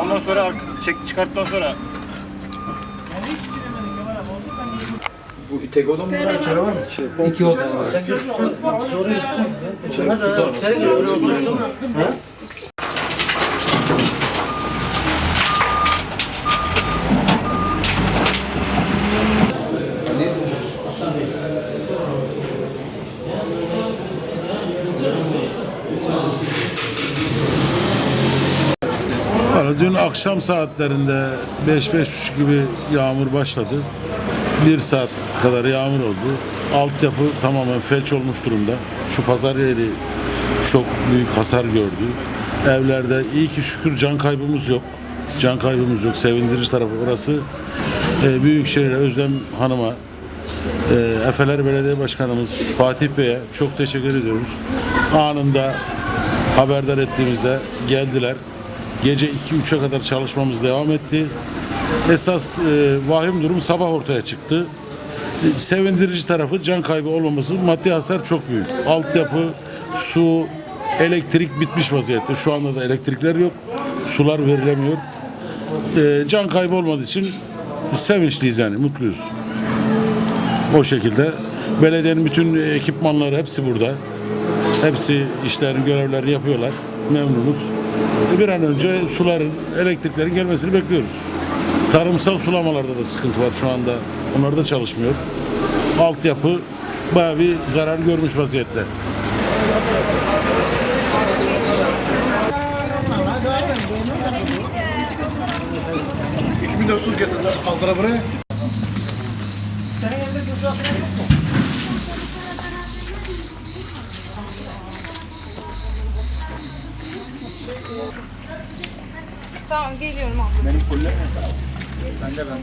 Ondan sonra çek çıkarttıktan sonra Bu tek oda mı var? İçeri var mı? İçeri. İki oda var. İçeri suda mı? Valla dün akşam saatlerinde 5-5.30 gibi yağmur başladı. Bir saat kadar yağmur oldu. Altyapı tamamen felç olmuş durumda. Şu pazar yeri çok büyük hasar gördü. Evlerde iyi ki şükür can kaybımız yok. Can kaybımız yok. Sevindirici tarafı orası. Ee, Büyükşehir'e Özlem Hanım'a, e, Efeler Belediye Başkanımız Fatih Bey'e çok teşekkür ediyoruz. Anında haberdar ettiğimizde geldiler. Gece 2-3'e kadar çalışmamız devam etti. Esas e, vahim durum sabah ortaya çıktı. E, sevindirici tarafı can kaybı olmaması, maddi hasar çok büyük. Altyapı, su, elektrik bitmiş vaziyette. Şu anda da elektrikler yok, sular verilemiyor. E, can kaybı olmadığı için sevinçliyiz yani, mutluyuz. O şekilde. Belediyenin bütün ekipmanları hepsi burada. Hepsi işlerini, görevlerini yapıyorlar. Memnunuz. Bir an önce suların, elektriklerin gelmesini bekliyoruz. Tarımsal sulamalarda da sıkıntı var şu anda. Onlar da çalışmıyor. Altyapı bayağı bir zarar görmüş vaziyette. İki bin su getirdiler. Kaldıra buraya. Tamam geliyorum abla. benim koller ne? Ben de ben.